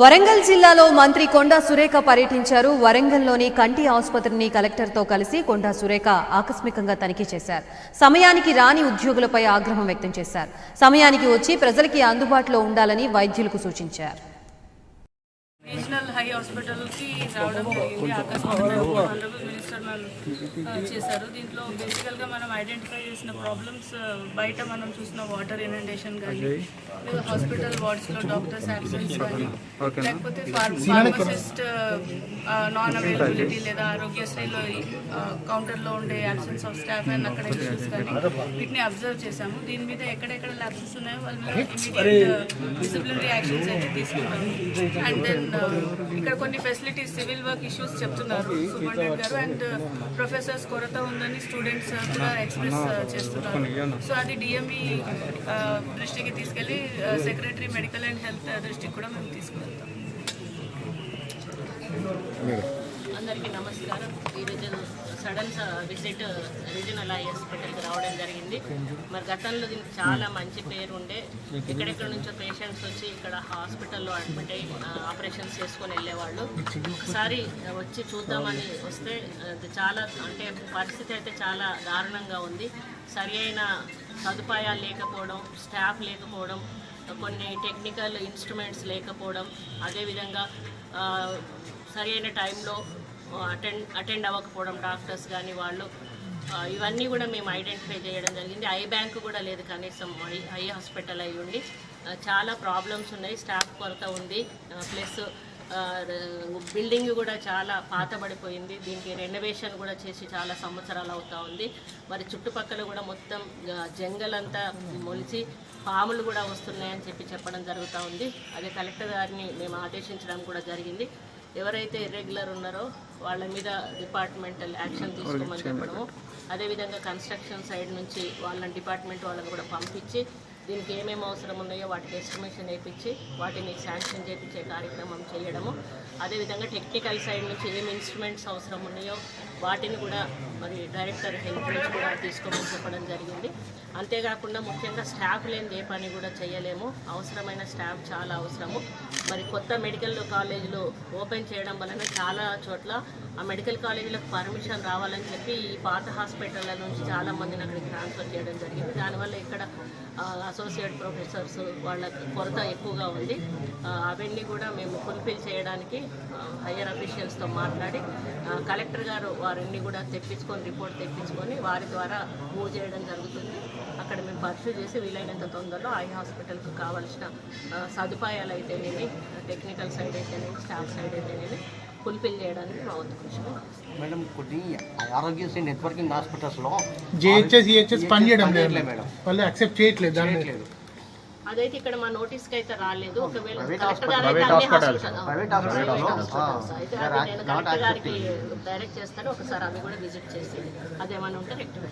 వరంగల్ జిల్లాలో మంత్రి కొండా సురేఖ పర్యటించారు. వరంగల్లోని కంటి ఆసుపత్రిని కలెక్టర్తో కలిసి కొండా సురేఖ ఆకస్మికంగా తనిఖీ చేశారు. సమయానికి రాని ఉద్యోగులపై ఆగ్రహం వ్యక్తం చేశారు. సమయానికి వచ్చి ప్రజలకి అందుబాటులో ఉండాలని వైద్యులకు సూచించారు. రీజనల్ హై హాస్పిటల్కి రావడం జరిగింది. ఆనరబుల్ మినిస్టర్ మ్యామ్ చేశారు. దీంట్లో బేసికల్గా మనం ఐడెంటిఫై చేసిన ప్రాబ్లమ్స్ బయట మనం చూసిన వాటర్ ఇనండేషన్ కానీ హాస్పిటల్ వార్డ్స్లో డాక్టర్స్ యాబ్సెన్స్ కానీ లేకపోతే ఫార్మసిస్ట్ నాన్ అవైలబిలిటీ లేదా ఆరోగ్యశ్రీలో కౌంటర్లో ఉండే యాబ్సెన్స్ ఆఫ్ స్టాఫ్ అండ్ అక్కడ ఇష్యూస్ కానీ వీటిని అబ్జర్వ్ చేశాము. దీని మీద ఎక్కడెక్కడ ల్యాబ్సెస్ ఉన్నాయో వాళ్ళ మీద ఇమీడియట్ డిసిప్లినరీ యాక్షన్స్ అయితే తీసుకున్నాము. అండ్ దెన్ ఇక్కడ కొన్ని ఫెసిలిటీస్ సివిల్ వర్క్ ఇష్యూస్ చెప్తున్నారు సూపరింటెండెంట్ గారు. అండ్ ప్రొఫెసర్స్ uh, కొరత ఉందని స్టూడెంట్స్ uh, కూడా ఎక్స్ప్రెస్ uh, చేస్తున్నారు. సో అది డిఎంఈ దృష్టికి తీసుకెళ్ళి సెక్రటరీ మెడికల్ అండ్ హెల్త్ దృష్టికి కూడా మేము తీసుకువెళ్తాం. అందరికీ నమస్కారం. ఈరోజు సడన్ విజిట్ రీజనల్ ఐ హాస్పిటల్కి రావడం జరిగింది. మరి గతంలో దీనికి చాలా మంచి పేరు ఉండే ఎక్కడెక్కడ నుంచో పేషెంట్స్ వచ్చి ఇక్కడ హాస్పిటల్లో అడ్మిట్ అయ్యి ఆపరేషన్స్ చేసుకొని వెళ్ళేవాళ్ళు. ఒకసారి వచ్చి చూద్దామని వస్తే చాలా అంటే పరిస్థితి అయితే చాలా దారుణంగా ఉంది. సరి అయిన సదుపాయాలు లేకపోవడం స్టాఫ్ లేకపోవడం కొన్ని టెక్నికల్ ఇన్స్ట్రుమెంట్స్ లేకపోవడం అదేవిధంగా సరి అయిన టైంలో అటెండ్ అటెండ్ అవ్వకపోవడం డాక్టర్స్ కానీ వాళ్ళు ఇవన్నీ కూడా మేము ఐడెంటిఫై చేయడం జరిగింది. ఐ బ్యాంక్ కూడా లేదు కనీసం. ఐ ఐ హాస్పిటల్ అయి ఉండి చాలా ప్రాబ్లమ్స్ ఉన్నాయి. స్టాఫ్ కొరత ఉంది. ప్లస్ బిల్డింగ్ కూడా చాలా పాతబడిపోయింది. దీనికి రెనోవేషన్ కూడా చేసి చాలా సంవత్సరాలు అవుతూ ఉంది. మరి చుట్టుపక్కల కూడా మొత్తం జంగలంతా జంగల్ అంతా మొలిచి పాములు కూడా వస్తున్నాయని చెప్పి చెప్పడం జరుగుతూ ఉంది. అదే కలెక్టర్ గారిని మేము ఆదేశించడం కూడా జరిగింది. ఎవరైతే ఇర్రెగ్యులర్ ఉన్నారో వాళ్ళ మీద డిపార్ట్మెంటల్ యాక్షన్ తీసుకోమని చెప్పడము అదేవిధంగా కన్స్ట్రక్షన్ సైడ్ నుంచి వాళ్ళని డిపార్ట్మెంట్ వాళ్ళని కూడా పంపించి దీనికి ఏమేమి అవసరం ఉన్నాయో వాటికి ఎస్టిమేషన్ వేయించి వాటిని శాంక్షన్ చేయించే కార్యక్రమం చేయడము. అదేవిధంగా టెక్నికల్ సైడ్ నుంచి ఏం ఇన్స్ట్రుమెంట్స్ అవసరం ఉన్నాయో వాటిని కూడా మరి డైరెక్టర్ హెల్ప్ నుంచి కూడా తీసుకోమని చెప్పడం జరిగింది. అంతేకాకుండా ముఖ్యంగా స్టాఫ్ లేని ఏ పని కూడా చేయలేము. అవసరమైన స్టాఫ్ చాలా అవసరము. మరి కొత్త మెడికల్ కాలేజీలు ఓపెన్ చేయడం వలన చాలా చోట్ల ఆ మెడికల్ కాలేజీలకు పర్మిషన్ రావాలని చెప్పి ఈ పాత హాస్పిటళ్ళ నుంచి చాలామందిని అక్కడికి ట్రాన్స్ఫర్ చేయడం జరిగింది. దానివల్ల ఇక్కడ అసోసియేట్ ప్రొఫెసర్స్ వాళ్ళ కొరత ఎక్కువగా ఉంది. అవన్నీ కూడా మేము ఫుల్ఫిల్ చేయడానికి హయ్యర్ అఫీషియల్స్తో మాట్లాడి కలెక్టర్ గారు వారిని కూడా తెప్పించుకొని రిపోర్ట్ తెప్పించుకొని వారి ద్వారా మూవ్ చేయడం జరుగుతుంది అక్కడ మేము పర్సూ చేసి వీలైనంత తొందరలో ఐ హాస్పిటల్కు కావాల్సిన సదుపాయాలు అయితేనేమి టెక్నికల్ సైడ్ అయితేనేమి స్టాఫ్ సైడ్ అయితేనేమి ఫుల్ఫిల్ చేయడానికి మా వంతు కృషి. మేడం కొన్ని ఆరోగ్యశ్రీ నెట్వర్కింగ్ హాస్పిటల్స్లో జిహెచ్ఎస్ ఈహెచ్ఎస్ పని చేయడం లేదు మేడం వాళ్ళు యాక్సెప్ట్ చేయట్లేదు దాన్ని చేయట్లేదు. అదైతే ఇక్కడ మా నోటీస్కి అయితే రాలేదు ఒకవేళ కలెక్టర్. గారు అయితే అన్ని హాస్పిటల్స్ అయితే అది నేను కలెక్టర్ గారికి. డైరెక్ట్ చేస్తాను. ఒకసారి అవి కూడా విజిట్ చేసి అదేమైనా ఉంటే రెక్టిఫై